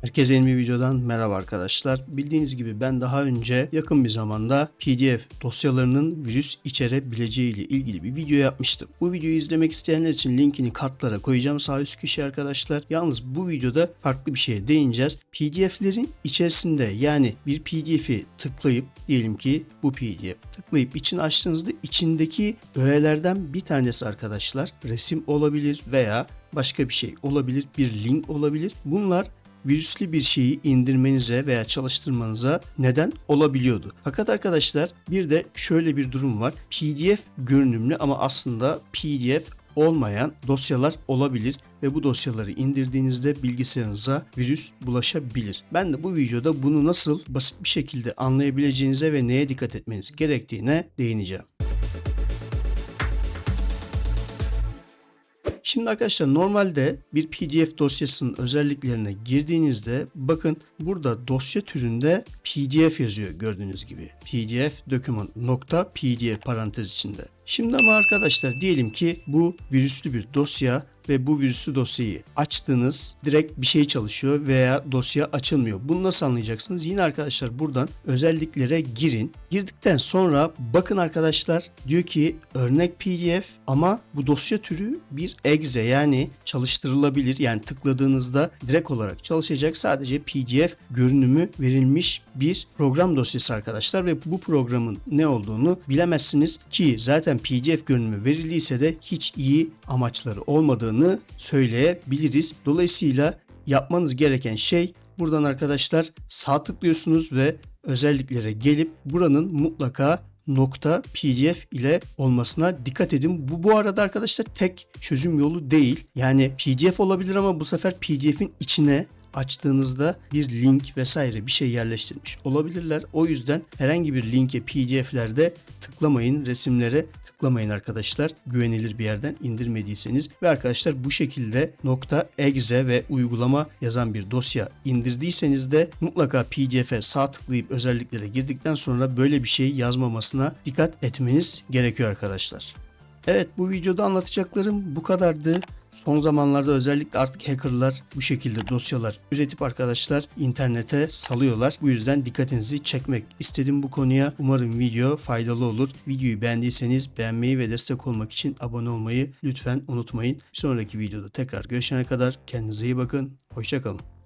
Herkese yeni bir videodan merhaba arkadaşlar. Bildiğiniz gibi ben daha önce yakın bir zamanda PDF dosyalarının virüs içerebileceği ile ilgili bir video yapmıştım. Bu videoyu izlemek isteyenler için linkini kartlara koyacağım sağ üst köşeye arkadaşlar. Yalnız bu videoda farklı bir şeye değineceğiz. PDF'lerin içerisinde yani bir PDF'i tıklayıp diyelim ki bu PDF tıklayıp içini açtığınızda içindeki öğelerden bir tanesi arkadaşlar resim olabilir veya başka bir şey olabilir, bir link olabilir. Bunlar virüslü bir şeyi indirmenize veya çalıştırmanıza neden olabiliyordu. Fakat arkadaşlar bir de şöyle bir durum var. PDF görünümlü ama aslında PDF olmayan dosyalar olabilir ve bu dosyaları indirdiğinizde bilgisayarınıza virüs bulaşabilir. Ben de bu videoda bunu nasıl basit bir şekilde anlayabileceğinize ve neye dikkat etmeniz gerektiğine değineceğim. Şimdi arkadaşlar normalde bir PDF dosyasının özelliklerine girdiğinizde bakın burada dosya türünde PDF yazıyor gördüğünüz gibi. PDF doküman nokta PDF parantez içinde. Şimdi ama arkadaşlar diyelim ki bu virüslü bir dosya ve bu virüslü dosyayı açtığınız direkt bir şey çalışıyor veya dosya açılmıyor. Bunu nasıl anlayacaksınız? Yine arkadaşlar buradan özelliklere girin. Girdikten sonra bakın arkadaşlar diyor ki örnek PDF ama bu dosya türü bir exe yani çalıştırılabilir. Yani tıkladığınızda direkt olarak çalışacak sadece PDF görünümü verilmiş bir program dosyası arkadaşlar ve bu programın ne olduğunu bilemezsiniz ki zaten PDF görünümü verildiyse de hiç iyi amaçları olmadığını söyleyebiliriz. Dolayısıyla yapmanız gereken şey buradan arkadaşlar sağ tıklıyorsunuz ve özelliklere gelip buranın mutlaka nokta pdf ile olmasına dikkat edin. Bu bu arada arkadaşlar tek çözüm yolu değil. Yani pdf olabilir ama bu sefer pdf'in içine açtığınızda bir link vesaire bir şey yerleştirmiş olabilirler. O yüzden herhangi bir linke pdf'lerde tıklamayın, resimlere tıklamayın arkadaşlar. Güvenilir bir yerden indirmediyseniz ve arkadaşlar bu şekilde .exe ve uygulama yazan bir dosya indirdiyseniz de mutlaka pdf'e sağ tıklayıp özelliklere girdikten sonra böyle bir şey yazmamasına dikkat etmeniz gerekiyor arkadaşlar. Evet bu videoda anlatacaklarım bu kadardı. Son zamanlarda özellikle artık hackerlar bu şekilde dosyalar üretip arkadaşlar internete salıyorlar. Bu yüzden dikkatinizi çekmek istedim bu konuya. Umarım video faydalı olur. Videoyu beğendiyseniz beğenmeyi ve destek olmak için abone olmayı lütfen unutmayın. Bir sonraki videoda tekrar görüşene kadar kendinize iyi bakın. Hoşçakalın.